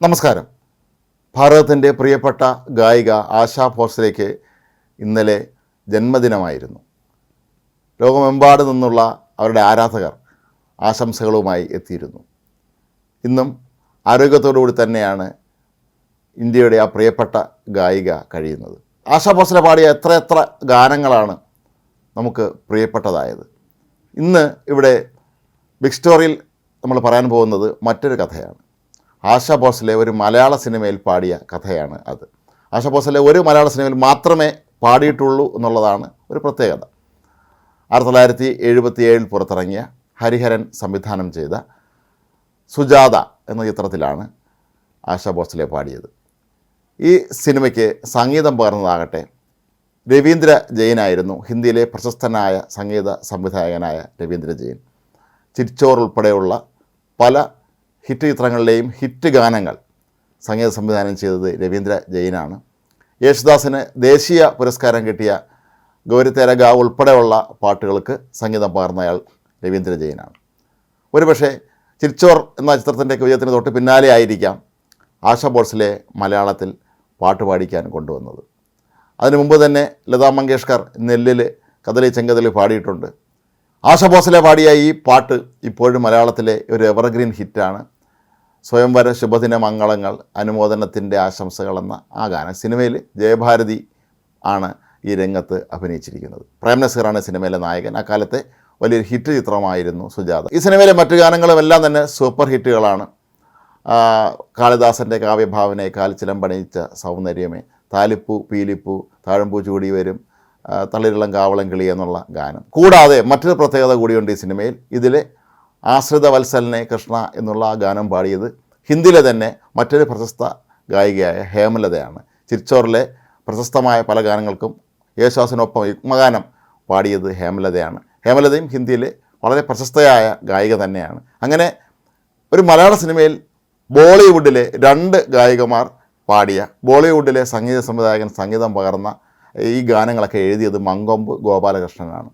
നമസ്കാരം. ഭാരതത്തിന്റെ പ്രിയപ്പെട്ട ഗായിക ആശാ ഭോസ്ലേക്ക് ഇന്നലെ ജന്മദിനമായിരുന്നു. ലോകമെമ്പാട് നിന്നുള്ള അവരുടെ ആരാധകർ ആശംസകളുമായി എത്തിയിരുന്നു. ഇന്നും ആരോഗ്യത്തോടുകൂടി തന്നെയാണ് ഇന്ത്യയുടെ ആ പ്രിയപ്പെട്ട ഗായിക കഴിയുന്നത്. ആശാ ഭോസ്ലെ പാടിയ എത്ര എത്ര ഗാനങ്ങളാണ് നമുക്ക് പ്രിയപ്പെട്ടതായത്. ഇന്ന് ഇവിടെ ബിഗ് സ്റ്റോറിയിൽ നമ്മൾ പറയാൻ പോകുന്നത് മറ്റൊരു കഥയാണ്. ആശാ ഭോസ്ലെ ഒരു മലയാള സിനിമയിൽ പാടിയ കഥയാണ് അത്. ആശാ ഭോസ്ലെ ഒരു മലയാള സിനിമയിൽ മാത്രമേ പാടിയിട്ടുള്ളൂ എന്നുള്ളതാണ് ഒരു പ്രത്യേകത. ആയിരത്തി തൊള്ളായിരത്തി എഴുപത്തി ഏഴിൽ പുറത്തിറങ്ങിയ ഹരിഹരൻ സംവിധാനം ചെയ്ത സുജാത എന്ന ചിത്രത്തിലാണ് ആശാ ഭോസ്ലെ പാടിയത്. ഈ സിനിമയ്ക്ക് സംഗീതം പകർന്നതാകട്ടെ രവീന്ദ്ര ജെയിനായിരുന്നു ഹിന്ദിയിലെ പ്രശസ്തനായ സംഗീത സംവിധായകനായ രവീന്ദ്ര ജെയിൻ. ചിരിച്ചോർ ഉൾപ്പെടെയുള്ള പല ഹിറ്റ് ചിത്രങ്ങളിലെയും ഹിറ്റ് ഗാനങ്ങൾ സംഗീത സംവിധാനം ചെയ്തത് രവീന്ദ്ര ജെയിനാണ്. യേശുദാസിന് ദേശീയ പുരസ്കാരം കിട്ടിയ ഗൗരിത്തേരഗ ഉൾപ്പെടെയുള്ള പാട്ടുകൾക്ക് സംഗീതം പകർന്നയാൾ രവീന്ദ്ര ജെയിനാണ്. ഒരുപക്ഷെ ചിരിച്ചോർ എന്ന ചിത്രത്തിന്റെ വിജയത്തിന് തൊട്ട് പിന്നാലെ ആയിരിക്കാം ആശ ബോൾസിലെ മലയാളത്തിൽ പാട്ട് പാടിക്കാൻ കൊണ്ടുവന്നത്. അതിനു മുമ്പ് തന്നെ ലതാ മങ്കേഷ്കർ നെല്ലിൽ കദലി ചെങ്കതിൽ പാടിയിട്ടുണ്ട്. ആശ ബോസിലെ പാടിയ ഈ പാട്ട് ഇപ്പോഴും മലയാളത്തിലെ ഒരു എവർഗ്രീൻ ഹിറ്റാണ്. സ്വയംവര ശുഭദിന മംഗളങ്ങൾ അനുമോദനത്തിന്റെ ആശംസകളെന്ന ആ ഗാനം. സിനിമയിൽ ജയഭാരതി ആണ് ഈ രംഗത്ത് അഭിനയിച്ചിരിക്കുന്നത്. പ്രേം നസീറാണ് സിനിമയിലെ നായകൻ. അക്കാലത്തെ വലിയൊരു ഹിറ്റ് ചിത്രമായിരുന്നു സുജാത. ഈ സിനിമയിലെ മറ്റു ഗാനങ്ങളും എല്ലാം തന്നെ സൂപ്പർ ഹിറ്റുകളാണ്. കാളിദാസന്റെ കാവ്യഭാവനയെ കാൽച്ചിലമ്പണിയിച്ച സൗന്ദര്യമേ. താലിപ്പൂ പീലിപ്പൂ താഴമ്പൂ ചൂടി വരും തളിരിളം കാവളം കിളി എന്നുള്ള ഗാനം. കൂടാതെ മറ്റൊരു പ്രത്യേകത കൂടിയുണ്ട് ഈ സിനിമയിൽ. ഇതിലെ ആശ്രിത വത്സലിനെ കൃഷ്ണ എന്നുള്ള ആ ഗാനം പാടിയത് ഹിന്ദിയിലെ തന്നെ മറ്റൊരു പ്രശസ്ത ഗായികയായ ഹേമലതയാണ്. ചിരിച്ചോറിലെ പ്രശസ്തമായ പല ഗാനങ്ങൾക്കും യേശുദാസിനൊപ്പം യുഗ്മഗാനം പാടിയത് ഹേമലതയാണ്. ഹേമലതയും ഹിന്ദിയിലെ വളരെ പ്രശസ്തയായ ഗായിക തന്നെയാണ്. അങ്ങനെ ഒരു മലയാള സിനിമയിൽ ബോളിവുഡിലെ രണ്ട് ഗായികമാർ പാടിയ ബോളിവുഡിലെ സംഗീത സംവിധായകൻ സംഗീതം പകർന്ന ഈ ഗാനങ്ങളൊക്കെ എഴുതിയത് മങ്കൊമ്പ് ഗോപാലകൃഷ്ണനാണ്.